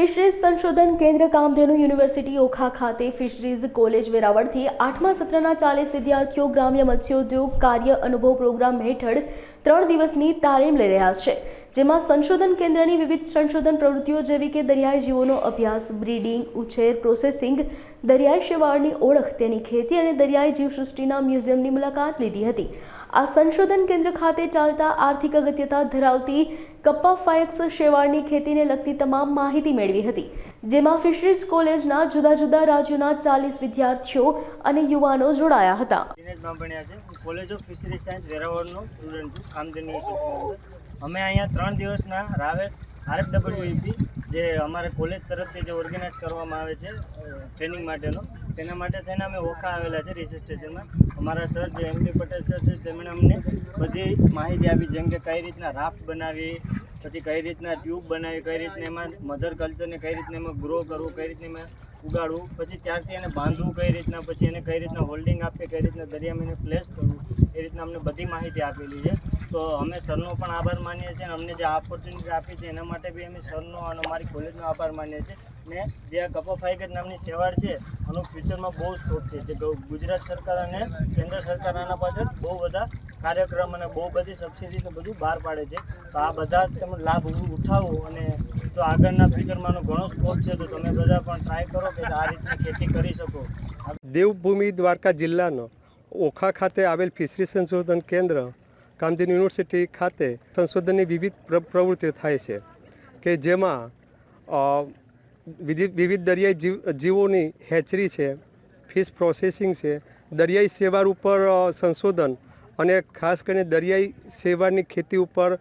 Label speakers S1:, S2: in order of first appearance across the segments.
S1: Fisheries સંશોધન કેન્દ્ર Kamdhenu university Okha ખાતે ફિશરીઝ કોલેજ વેરાવળથી આઠમા સત્રના ચાલીસ વિદ્યાર્થીઓ ગ્રામ્ય મત્સ્યોદ્યોગ કાર્ય અનુભવ પ્રોગ્રામ હેઠળ ત્રણ દિવસની તાલીમ લઈ રહ્યા છે, જેમાં સંશોધન કેન્દ્રની વિવિધ સંશોધન પ્રવૃત્તિઓ જેવી કે દરિયાઈ જીવોનો અભ્યાસ, બ્રીડિંગ, ઉછેર, પ્રોસેસિંગ, દરિયાઈ શેવાળની ઓળખ, તેની ખેતી અને દરિયાઈ જીવસૃષ્ટિના મ્યુઝિયમની મુલાકાત લીધી હતી. આ સંશોધન કેન્દ્ર ખાતે ચાલતા આર્થિક અગત્યતા ધરાવતી કપ્પા ફાયક્સ શેવાળની ખેતીને લગતી તમામ માહિતી મેળવી હતી, જેમાં ફિશરીઝ કોલેજના જુદા જુદા રાજ્યોના ચાલીસ વિદ્યાર્થીઓ અને યુવાનો જોડાયા હતા.
S2: કોલેજ ઓફ ફિશરીઝ સાયન્સ વેરાવળનો સ્ટુડન્ટ છું. અમે અહીંયા ત્રણ દિવસના રાવે આરએફડબલ્યુઈપી જે અમારે કોલેજ તરફથી જે ઓર્ગેનાઇઝ કરવામાં આવે છે ટ્રેનિંગ માટેનો તેના માટે થઈને અમે ઓખા આવેલા છે રિસર્ચ સ્ટેશનમાં અમારા સર જે એમ ડી પટેલ સર છે, તેમણે અમને બધી માહિતી આપી, જેમ કે કઈ રીતના રાફ્ટ બનાવી, પછી કઈ રીતના ટ્યુબ બનાવી, કઈ રીતના એમાં મધર કલ્ચરને કઈ રીતના એમાં ગ્રો કરવું, કઈ રીતના એમાં ઉગાડવું, પછી ત્યારથી એને બાંધવું, કઈ રીતના, પછી એને કઈ રીતના હોલ્ડિંગ આપીએ કઈ રીતના દરિયામાં એને પ્લેસ કરવું, એ રીતના અમને બધી માહિતી આપેલી છે. તો અમે સરનો પણ આભાર માનીએ છીએ અને અમને જે ઓપોર્ચ્યુનિટી આપી છે, એના માટે બી અમે સરનો અને અમારી કોલેજનો આભાર માનીએ છીએ. ને જે આ કપા ફાઈગર નામની સેવાળ છે આનો ફ્યુચરમાં બહુ સ્કોપ છે. જે ગુજરાત સરકાર અને કેન્દ્ર સરકાર આના પાછળ બહુ બધા કાર્યક્રમ અને બહુ બધી સબસિડી ને બધું બહાર પાડે છે. તો આ બધા તમે લાભ ઉઠાવો અને જો આગળના ફ્યુચરમાં ઘણો સ્કોપ છે, તો તમે બધા પણ ટ્રાય કરો કે આ રીતની ખેતી કરી શકો.
S3: દેવભૂમિ દ્વારકા જિલ્લાનો ઓખા ખાતે આવેલ ફિશરી સંશોધન કેન્દ્ર ગાંધી યુનિવર્સિટી ખાતે સંશોધનની વિવિધ પ્ર- પ્રવૃત્તિઓ થાય છે કે જેમાં વિવિધ દરિયાઈ જીવ જીવોની હેચરી છે ફિશ પ્રોસેસિંગ છે, દરિયાઈ સેવાર ઉપર સંશોધન અને ખાસ કરીને દરિયાઈ સેવાની ખેતી ઉપર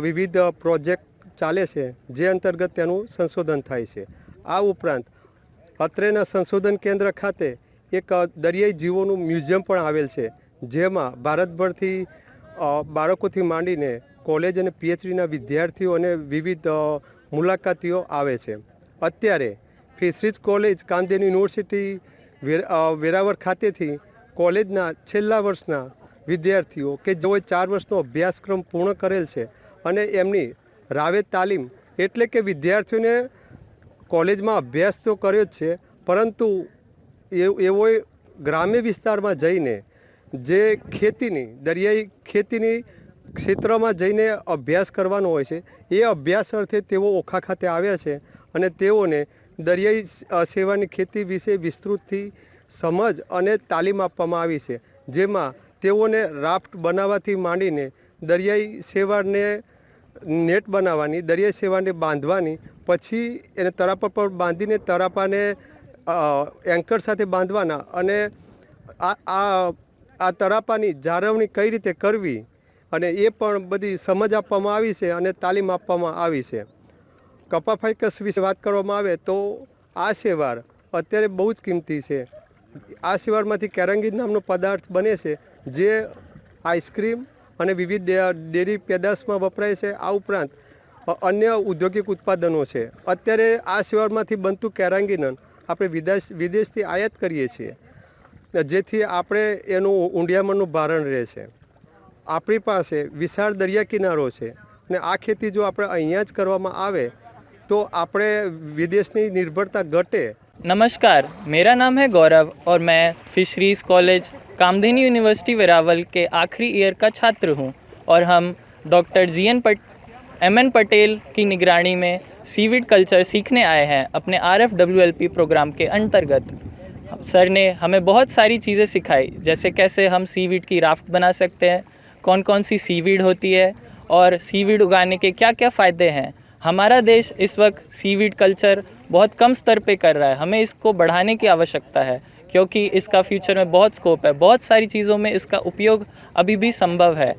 S3: વિવિધ પ્રોજેક્ટ ચાલે છે, જે અંતર્ગત તેનું સંશોધન થાય છે. આ ઉપરાંત, અત્રેના સંશોધન કેન્દ્ર ખાતે એક દરિયાઈ જીવોનું મ્યુઝિયમ પણ આવેલ છે, જેમાં ભારતભરથી બાળકોથી માંડીને કોલેજ અને પીએચડીના વિદ્યાર્થીઓ અને વિવિધ મુલાકાતીઓ આવે છે. અત્યારે ફિશરીઝ કોલેજ કામધેનુ યુનિવર્સિટી વેર- વેરાવળ ખાતેથી કોલેજના છેલ્લા વર્ષના વિદ્યાર્થીઓ કે જેઓએ ચાર વર્ષનો અભ્યાસક્રમ પૂર્ણ કરેલ છે અને એમની રાવે તાલીમ એટલે કે વિદ્યાર્થીઓને કોલેજમાં અભ્યાસ તો કર્યો જ છે, પરંતુ એઓએ ગ્રામ્ય વિસ્તારમાં જઈને જે ખેતીની, દરિયાઈ ખેતીની ક્ષેત્રમાં જઈને અભ્યાસ કરવાનો હોય છે, એ અભ્યાસ અર્થે તેઓ ઓખા ખાતે આવ્યા છે. અને તેઓને દરિયાઈ સેવાની ખેતી વિશે વિસ્તૃતથી સમજ અને તાલીમ આપવામાં આવી છે. જેમાં તેઓને રાફ્ટ બનાવવાથી માંડીને દરિયાઈ સેવાને નેટ બનાવવાની, દરિયાઈ સેવાને બાંધવાની, પછી એને તરાપા પર બાંધીને તરાપાને એન્કર સાથે બાંધવાના અને આ આ તરાપાની જાળવણી કઈ રીતે કરવી અને એ પણ બધી સમજ આપવામાં આવી છે અને તાલીમ આપવામાં આવી છે. કપા ફાઇકસ વિશે વાત કરવામાં આવે તો આ શેવાળ અત્યારે બહુ જ કિંમતી છે. આ શેવાળમાંથી કેરંગીન નામનો પદાર્થ બને છે જે આઈસ્ક્રીમ અને વિવિધ ડેરી પેદાશમાં વપરાય છે. આ ઉપરાંત અન્ય ઔદ્યોગિક ઉત્પાદનો છે. અત્યારે આ શેવાળમાંથી બનતું કેરાંગીનન આપણે વિદેશ, વિદેશથી આયાત કરીએ છીએ. જેથી આપણે એનું ઊંડિયામણનું ભારણ રહે છે. આપણી પાસે વિશાળ દરિયા કિનારો છે અને આ ખેતી જો આપણે અહીંયા જ કરવામાં આવે તો આપણે વિદેશની નિર્ભરતા ઘટે
S4: नमस्कार मेरा नाम है गौरव और मैं fisheries college Kamdhenu university Veraval के आखिरी ईयर का छात्र हूँ और हम डॉक्टर जी एन पट एम एन पटेल की निगरानी में सीविड कल्चर सीखने आए हैं अपने R F W L P program के अंतर्गत सर ने हमें बहुत सारी चीज़ें सिखाई जैसे कैसे हम सीवीड की राफ्ट बना सकते हैं कौन कौन सी सीवीड होती है और सीवीड उगाने के क्या क्या फ़ायदे हैं हमारा देश इस वक्त सीवीड कल्चर बहुत कम स्तर पे कर रहा है। हमें इसको बढ़ाने की आवश्यकता है, क्योंकि इसका फ्यूचर में बहुत स्कोप है। बहुत सारी चीज़ों में इसका उपयोग अभी भी संभव है।